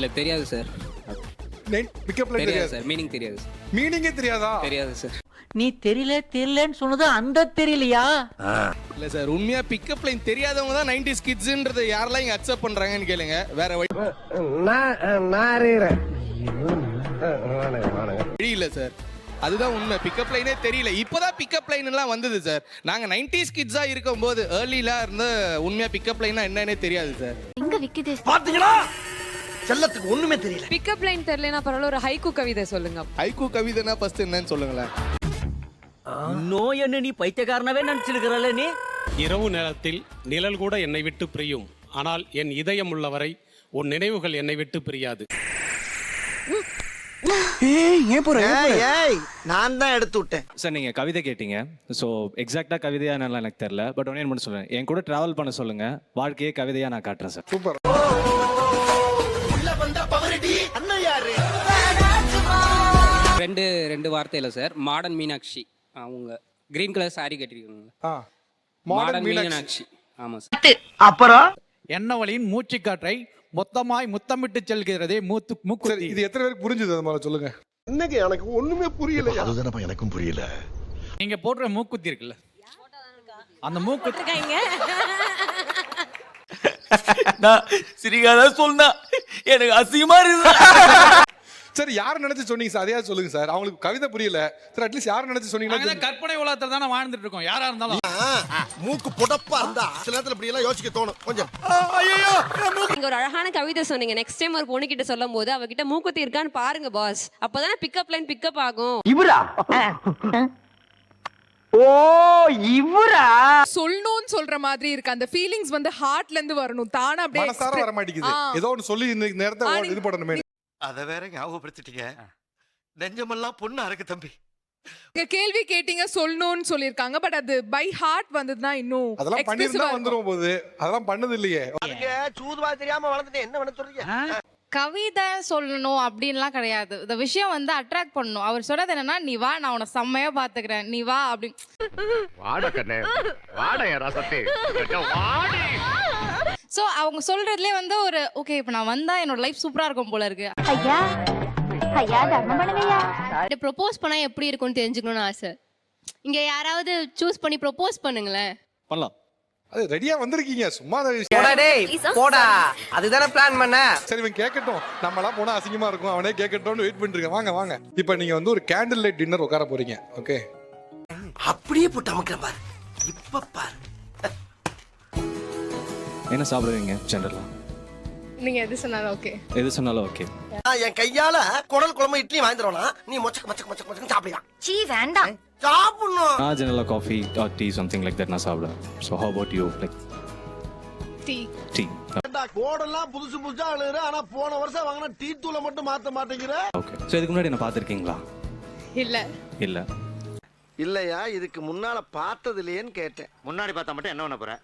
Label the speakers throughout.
Speaker 1: இல்ல தெரியாது sir
Speaker 2: pickup line
Speaker 1: தெரியாது சார் மீனிங் தெரியாது சார்
Speaker 2: மீனிங்கே தெரியாதா?
Speaker 1: தெரியாது சார்
Speaker 3: நீ தெரியல தெரியலன்னு சொன்னது அந்த தெரியலையா?
Speaker 4: இல்ல சார் உண்மையா பிக்கப் லைன் தெரியாதவங்க தான் நைன்டி கிட்ஸ்ன்றதை யாரெல்லாம் இங்க அக்செப்ட் பண்றாங்கன்னு கேளுங்க. வேற வழி வழி இல்ல சார் அதுதான் உண்மை. பிக்கப் லைனே தெரியல. இப்போதான் பிக்கப் லைன் எல்லாம் வந்தது சார் நாங்க நைன்டிஸ் கிட்ஸா இருக்கும் போது ஏர்லிலாம் இருந்து உண்மையா பிக்கப் லைனா என்னன்னே தெரியாது சார்
Speaker 5: எங்க விக்குது?
Speaker 6: பாத்தீங்களா செல்லத்துக்கு ஒண்ணுமே தெரியல.
Speaker 7: பிக்கப் லைன் தெரியலனா பரவாயில்ல ஒரு ஹைக்கூ கவிதை சொல்லுங்க.
Speaker 4: ஹைக்கூ கவிதைனா ஃபர்ஸ்ட் என்னன்னு சொல்லுங்களேன்.
Speaker 3: நோய் என்ன நீ பைத்தியக்காரனவே நினைச்சிருக்கிறல்ல நீ?
Speaker 8: இரவு நேரத்தில் நிழல் கூட என்னை விட்டு பிரியும். ஆனால் என் இதயம் உள்ளவரை உன் நினைவுகள் என்னை விட்டு பிரியாது.
Speaker 6: ஏய் நான் தான் எடுத்து விட்டேன்.
Speaker 9: சார் நீங்கள் கவிதை கேட்டீங்க. ஸோ எக்ஸாக்டாக கவிதையா என்னலாம் எனக்கு தெரில பட் ஒன்றே மட்டும் சொல்லுவேன் என் கூட ட்ராவல் பண்ண சொல்லுங்க. வாழ்க்கையே கவிதையாக நான் காட்டுறேன் சார்.
Speaker 2: சூப்பர்.
Speaker 1: ரெண்டு ரெண்டு வார்த்தையில சார். மாடர்ன் மீனாட்சி. அவங்க கிரீன் கலர் saree கட்டிருக்காங்க மாடர்ன்
Speaker 2: மீனாட்சி.
Speaker 1: மீனாட்சி. ஆமா சார்.
Speaker 6: அப்புறம்?
Speaker 10: எண்ணவழியின் மூச்சு காற்றை மொத்தமாய் முத்தமிட்டு செல்கிறதே மூத்து
Speaker 2: சரி
Speaker 10: மூக்குத்தி
Speaker 2: இது எத்தனை பேருக்கு புரிஞ்சுது அது மாதிரி சொல்லுங்க.
Speaker 6: இன்னைக்கு எனக்கு ஒண்ணுமே புரியல அதுதானப்பா எனக்கும் புரியல.
Speaker 10: நீங்க போடுற மூக்குத்தி இருக்குல்ல. அந்த மூக்குத்தி
Speaker 3: சிரிக்காத சொன்னா எனக்கு அசிங்கமா இருக்கு
Speaker 2: சரி யார் நினைச்சு சொன்னீங்க சார்? அதையா சொல்லுங்க சார். அவங்களுக்கு கவிதை புரியல. சார் அட்லீஸ்ட் யார் நினைச்சு சொன்னீங்கன்னா
Speaker 10: கற்பனை உலகத்துல தானே வாழ்ந்துட்டு இருக்கோம். யாரா இருந்தாலும்.
Speaker 6: மூக்கு புடப்பா இருந்தா சில நேரத்துல இப்படி எல்லாம் யோசிக்க தோணும். கொஞ்சம்.
Speaker 7: நீங்க ஒரு அழகான கவிதை சொன்னீங்க. நெக்ஸ்ட் டைம் ஒரு பொண்ணு கிட்ட சொல்லும் போது அவகிட்ட மூக்குத்தி இருக்கான்னு பாருங்க பாஸ் அப்பதானே பிக்கப் லைன் பிக்கப் ஆகும்.
Speaker 3: இவரா? ஓ இவரா?
Speaker 7: சொல்லணும்னு சொல்ற மாதிரி இருக்கு. அந்த ஃபீலிங்ஸ் வந்து ஹார்ட்ல இருந்து வரணும். தானா
Speaker 2: மனசார வர மாட்டேங்குது ஏதோ ஒன்று சொல்லி இந்த நேரத்தை இது பண்ணணுமே.
Speaker 6: அத வேற ஞாபகப்படுத்திட்டீங்க. நெஞ்சமெல்லாம் பொண்ணு அறக்கு தம்பி.
Speaker 7: நீங்க கேள்வி கேட்டீங்க சொல்லணும்னு சொல்லிருக்காங்க பட் அது பை ஹார்ட் வந்ததுதான் இன்னும்
Speaker 2: அதெல்லாம் பண்ணிருந்தா வந்துரும் போது. அதெல்லாம் பண்ணது இல்லையே
Speaker 6: அதுக்கு சூதுவா தெரியாம வளர்ந்துட்டேன். என்ன பண்ண சொல்றீங்க?
Speaker 5: கவிதை சொல்லணும் அப்படின்லாம் கிடையாது. இந்த விஷயம் வந்து அட்ராக்ட் பண்ணணும். அவர் சொல்றது என்னன்னா நீ வா நான் உன்னை செம்மையா பாத்துக்கிறேன். நீ வா அப்படி. சோ அவங்க சொல்றதுலயே வந்து ஒரு ஓகே இப்போ நான் வந்தா என்னோட லைஃப் சூப்பரா இருக்கும் போல இருக்கு.
Speaker 11: ஐயா ஐயா
Speaker 5: ப்ரொபோஸ் பண்ணா எப்படி இருக்கும்னு தெரிஞ்சுக்கணும்னு ஆசை. இங்க யாராவது சூஸ் பண்ணி ப்ரொபோஸ் பண்ணுங்களேன்.
Speaker 9: பண்ணலாம்.
Speaker 2: அது ரெடியா வந்திருக்கீங்க. சும்மா
Speaker 3: போடா டேய் போடா. அதுதானே பிளான் பண்ண.
Speaker 2: சரி இவன் கேட்கட்டும் நம்மளாம் போனா அசிங்கமா இருக்கும். அவனே கேட்கட்டும்னு வெயிட் பண்ணிருக்கேன் வாங்க வாங்க. இப்போ நீங்க வந்து ஒரு கேண்டில் லைட் டின்னர் உட்கார போறீங்க. ஓகே
Speaker 6: அப்படியே போட்டு அமுக்கிறேன் பாரு. இப்ப பாரு.
Speaker 9: என்ன சாப்பிடுவீங்க ஜென்ரலாக
Speaker 7: நீங்க எது சொன்னாலும் ஓகே
Speaker 9: எது சொன்னாலும் ஓகே
Speaker 6: நான் என் கையால குடல் குழம்பு இட்லி வாங்கிடுவானா நீ மொச்சக்க மொச்சக்க மொச்சக்க மொச்சக்க சாப்பிடலாம்
Speaker 11: சீ வேண்டாம்.
Speaker 6: சாப்பிடணும்.
Speaker 9: நான் ஜென்ரலாக coffee or tea something like that நான் சாப்பிடுவேன். So how about you like
Speaker 7: tea
Speaker 9: tea
Speaker 6: கோடெல்லாம் புதுசு புதுசா அழுகுற ஆனா போன வருஷம் வாங்கின டீ தூளை மட்டும் மாத்த மாட்டேங்கிற?
Speaker 9: ஓகே ஸோ இதுக்கு முன்னாடி என்ன பார்த்துருக்கீங்களா?
Speaker 7: இல்ல.
Speaker 9: இல்லை.
Speaker 6: இல்லையா இதுக்கு முன்னால பார்த்தது இல்லையேன்னு கேட்டேன்.
Speaker 4: முன்னாடி பார்த்தா மட்டும் என்ன பண்ண போற?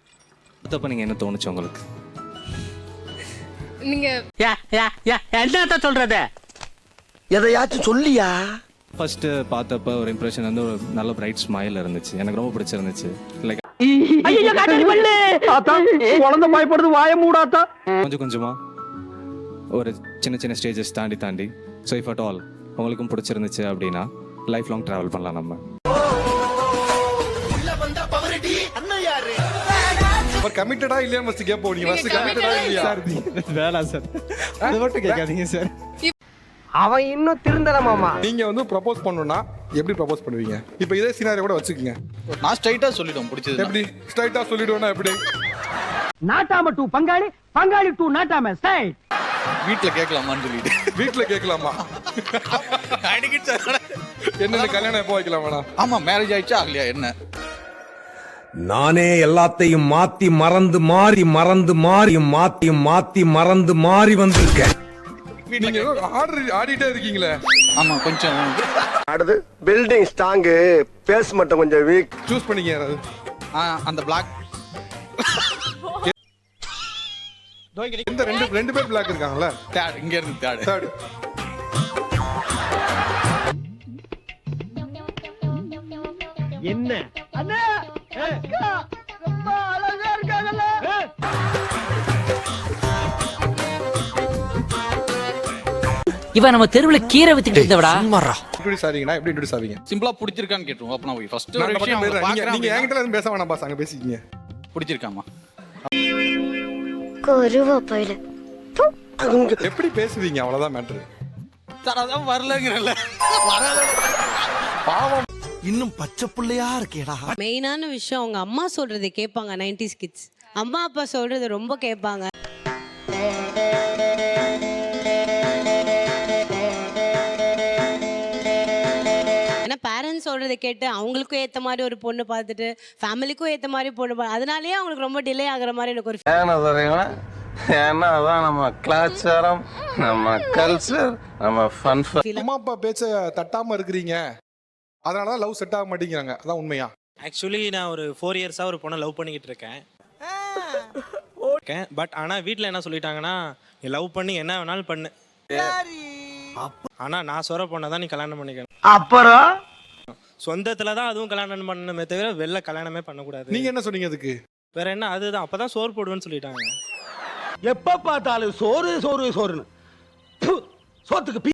Speaker 9: பார்த்தப்ப நீங்கள் என்ன தோணுச்சு உங்களுக்கு?
Speaker 7: நீங்க
Speaker 3: என்னத்த சொல்றது?
Speaker 6: எதையாச்சும் சொல்லியா?
Speaker 9: ஃபர்ஸ்ட்டு பார்த்தப்ப ஒரு இம்ப்ரெஷன் வந்து ஒரு நல்ல பிரைட் ஸ்மைல் இருந்துச்சு. எனக்கு ரொம்ப பிடிச்சிருந்துச்சு. லைக்
Speaker 3: குழந்தை பயப்படுது வாய மூடாத்தா?
Speaker 9: கொஞ்சம் கொஞ்சமா ஒரு சின்ன சின்ன ஸ்டேஜஸ் தாண்டி தாண்டி. ஸோ இஃப் அட் ஆல் உங்களுக்கும் பிடிச்சிருந்துச்சு அப்படின்னா லைஃப் லாங் ட்ராவல் பண்ணலாம் நம்ம.
Speaker 2: அவர் கமிட்டடா இல்லையான்னு ஃபர்ஸ்ட் கேட்போம் நீங்க ஃபர்ஸ்ட் கமிட்டடா இல்லையா?
Speaker 9: வேணாம் சார். அது மட்டும் கேட்காதீங்க சார்.
Speaker 3: அவன் இன்னும் திருந்தல மாமா.
Speaker 2: நீங்க வந்து ப்ரப்போஸ் பண்ணணும்னா எப்படி ப்ரப்போஸ் பண்ணுவீங்க? இப்போ இதே சினாரியோ கூட வச்சுக்கோங்க.
Speaker 10: நான் ஸ்ட்ரைட்டா சொல்லிட்டோம் பிடிச்சது
Speaker 2: எப்படி? ஸ்ட்ரைட்டா சொல்லிடுவேன்னா எப்படி?
Speaker 3: நாட்டாம டூ பங்காளி பங்காளி டூ நாட்டாம ஸ்டைல்
Speaker 10: வீட்டுல கேட்கலாமான்னு சொல்லிட்டு.
Speaker 2: வீட்ல கேட்கலாமா? என்னென்ன கல்யாணம் எப்போ வைக்கலாம் வேணாம்
Speaker 10: ஆமா மேரேஜ் ஆயிடுச்சா ஆகலையா என்ன?
Speaker 8: நானே எல்லாத்தையும் மாத்தி மறந்து மாறி மறந்து மாறி மாத்தி மாத்தி மறந்து மாறி வந்திருக்கேன்.
Speaker 2: நீங்க ஆடிட்டே இருக்கீங்களே.
Speaker 10: ஆமா கொஞ்சம்.
Speaker 6: அடுத்து பில்டிங் ஸ்ட்ராங்கு பேஸ் மட்டும் கொஞ்சம் வீக்
Speaker 2: சூஸ்
Speaker 10: ஆ, அந்த பிளாக்
Speaker 2: இந்த ரெண்டு ரெண்டு பேர் பிளாக் இருக்காங்கல்ல.
Speaker 10: தேர்ட் இங்க இருந்து தேர்ட்
Speaker 2: தேர்ட்
Speaker 3: என்ன? அண்ணா! ரொம்ப அழகா இருக்காங்கல்ல. இவன் நம்ம தெருவுல கீரை வித்துக்கிட்டு இருந்தவடா.
Speaker 2: இன்ட்ரோடியூஸ் ஆவீங்கன்னா எப்படி இன்ட்ரோடியூஸ் ஆவீங்க
Speaker 10: சிம்பிளா பிடிச்சிருக்கான்னு கேட்டுருவோம் அப்ப நான் ஃபர்ஸ்ட் ஒரு விஷயம்.
Speaker 2: நீங்க நீங்க என்கிட்ட எதுவும் பேச வேணாம் பாஸ். அங்க பேசிக்கிங்க.
Speaker 10: பிடிச்சிருக்காமா?
Speaker 11: கொருவ போயில
Speaker 2: எப்படி பேசுவீங்க? அவ்வளவுதான் மேட்ரு
Speaker 10: சார் அதான் வரலங்கிறல்ல
Speaker 2: பாவம்
Speaker 12: இன்னும் பச்சை புள்ளையா இருக்கேடா.
Speaker 7: மெயினான விஷயம் அவங்க அம்மா சொல்றது கேட்பாங்க நைன்டிஸ் கிட்ஸ் அம்மா அப்பா சொல்றது ரொம்ப கேட்பாங்க. ஏன்னா பேரண்ட்ஸ் சொல்றதை கேட்டு அவங்களுக்கும் ஏத்த மாதிரி ஒரு பொண்ணு பார்த்துட்டு ஃபேமிலிக்கும் ஏத்த மாதிரி பொண்ணு பா- அதனாலயே அவங்களுக்கு ரொம்ப டிலே ஆகுற மாதிரி எனக்கு ஒரு
Speaker 12: ஏன்னா அதான் நம்ம கலாச்சாரம் நம்ம கல்ச்சர் நம்ம ஃபன்
Speaker 2: அம்மா அப்பா பேச்ச தட்டாம இருக்கிறீங்க. அதனாலதான் லவ் செட் ஆக மாட்டேங்கிறாங்க. அதான் உண்மையா?
Speaker 13: ஆக்சுவலி நான் ஒரு ஃபோர் இயர்ஸாக ஒரு பொண்ணை லவ் பண்ணிக்கிட்டு இருக்கேன். பட் ஆனால் வீட்டில் என்ன சொல்லிட்டாங்கன்னா நீ லவ் பண்ணி என்ன வேணாலும் பண்ணு. ஆனால் நான் சொல்கிற பொண்ணை தான் நீ கல்யாணம் பண்ணிக்கணும்.
Speaker 3: அப்புறம்?
Speaker 13: சொந்தத்தில் தான் அதுவும் கல்யாணம் பண்ணணுமே தவிர வெளில கல்யாணமே பண்ணக்கூடாது.
Speaker 2: நீங்க என்ன சொன்னீங்க அதுக்கு?
Speaker 13: வேற என்ன? அதுதான். அப்போ தான் சோறு போடுவேன்னு சொல்லிட்டாங்க.
Speaker 12: எப்ப பார்த்தாலும் சோறு சோறு சோறுன்னு. சோத்துக்கு